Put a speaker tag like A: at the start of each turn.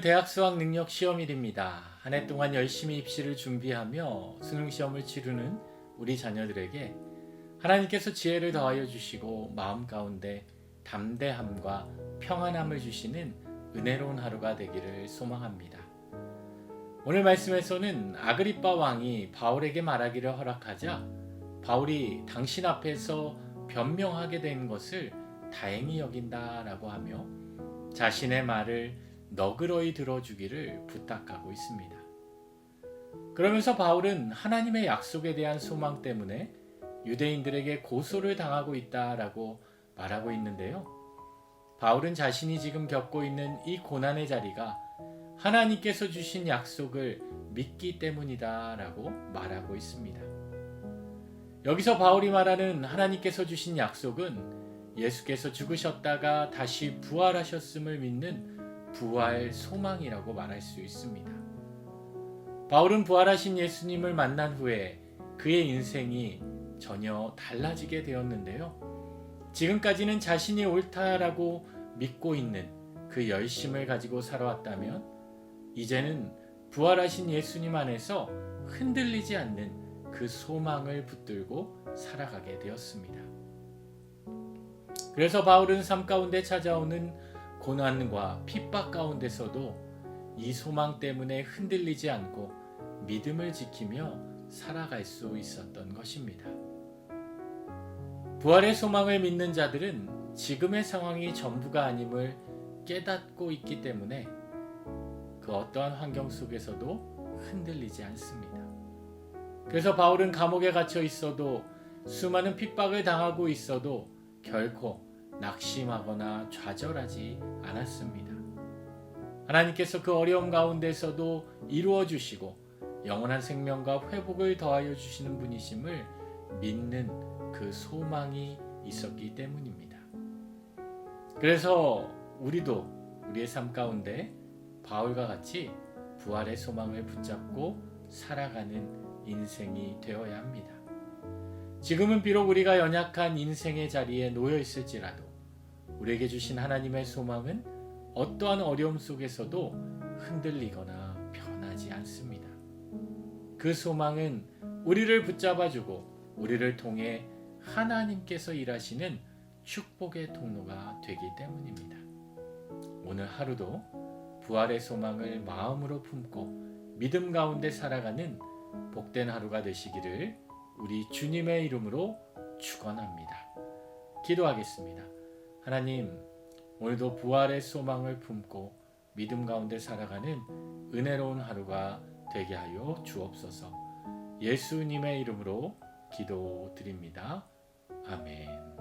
A: 대학 수학 능력 시험일입니다. 한 해 동안 열심히 입시를 준비하며 수능 시험을 치르는 우리 자녀들에게 하나님께서 지혜를 더하여 주시고 마음 가운데 담대함과 평안함을 주시는 은혜로운 하루가 되기를 소망합니다. 오늘 말씀에서는 아그리빠 왕이 바울에게 말하기를 허락하자 바울이 당신 앞에서 변명하게 된 것을 다행히 여긴다라고 하며 자신의 말을 너그러이 들어주기를 부탁하고 있습니다. 그러면서 바울은 하나님의 약속에 대한 소망 때문에 유대인들에게 고소를 당하고 있다라고 말하고 있는데요. 바울은 자신이 지금 겪고 있는 이 고난의 자리가 하나님께서 주신 약속을 믿기 때문이다라고 말하고 있습니다. 여기서 바울이 말하는 하나님께서 주신 약속은 예수께서 죽으셨다가 다시 부활하셨음을 믿는 부활 소망이라고 말할 수 있습니다. 바울은 부활하신 예수님을 만난 후에 그의 인생이 전혀 달라지게 되었는데요. 지금까지는 자신이 옳다라고 믿고 있는 그 열심을 가지고 살아왔다면 이제는 부활하신 예수님 안에서 흔들리지 않는 그 소망을 붙들고 살아가게 되었습니다. 그래서 바울은 삶 가운데 찾아오는 고난과 핍박 가운데서도 이 소망 때문에 흔들리지 않고 믿음을 지키며 살아갈 수 있었던 것입니다. 부활의 소망을 믿는 자들은 지금의 상황이 전부가 아님을 깨닫고 있기 때문에 그 어떠한 환경 속에서도 흔들리지 않습니다. 그래서 바울은 감옥에 갇혀 있어도 수많은 핍박을 당하고 있어도 결코 낙심하거나 좌절하지 않았습니다. 하나님께서 그 어려움 가운데서도 이루어 주시고 영원한 생명과 회복을 더하여 주시는 분이심을 믿는 그 소망이 있었기 때문입니다. 그래서 우리도 우리의 삶 가운데 바울과 같이 부활의 소망을 붙잡고 살아가는 인생이 되어야 합니다. 지금은 비록 우리가 연약한 인생의 자리에 놓여 있을지라도 우리에게 주신 하나님의 소망은 어떠한 어려움 속에서도 흔들리거나 변하지 않습니다. 그 소망은 우리를 붙잡아주고 우리를 통해 하나님께서 일하시는 축복의 통로가 되기 때문입니다. 오늘 하루도 부활의 소망을 마음으로 품고 믿음 가운데 살아가는 복된 하루가 되시기를 우리 주님의 이름으로 축원합니다. 기도하겠습니다. 하나님, 오늘도 부활의 소망을 품고 믿음 가운데 살아가는 은혜로운 하루가 되게 하여 주옵소서. 예수님의 이름으로 기도드립니다. 아멘.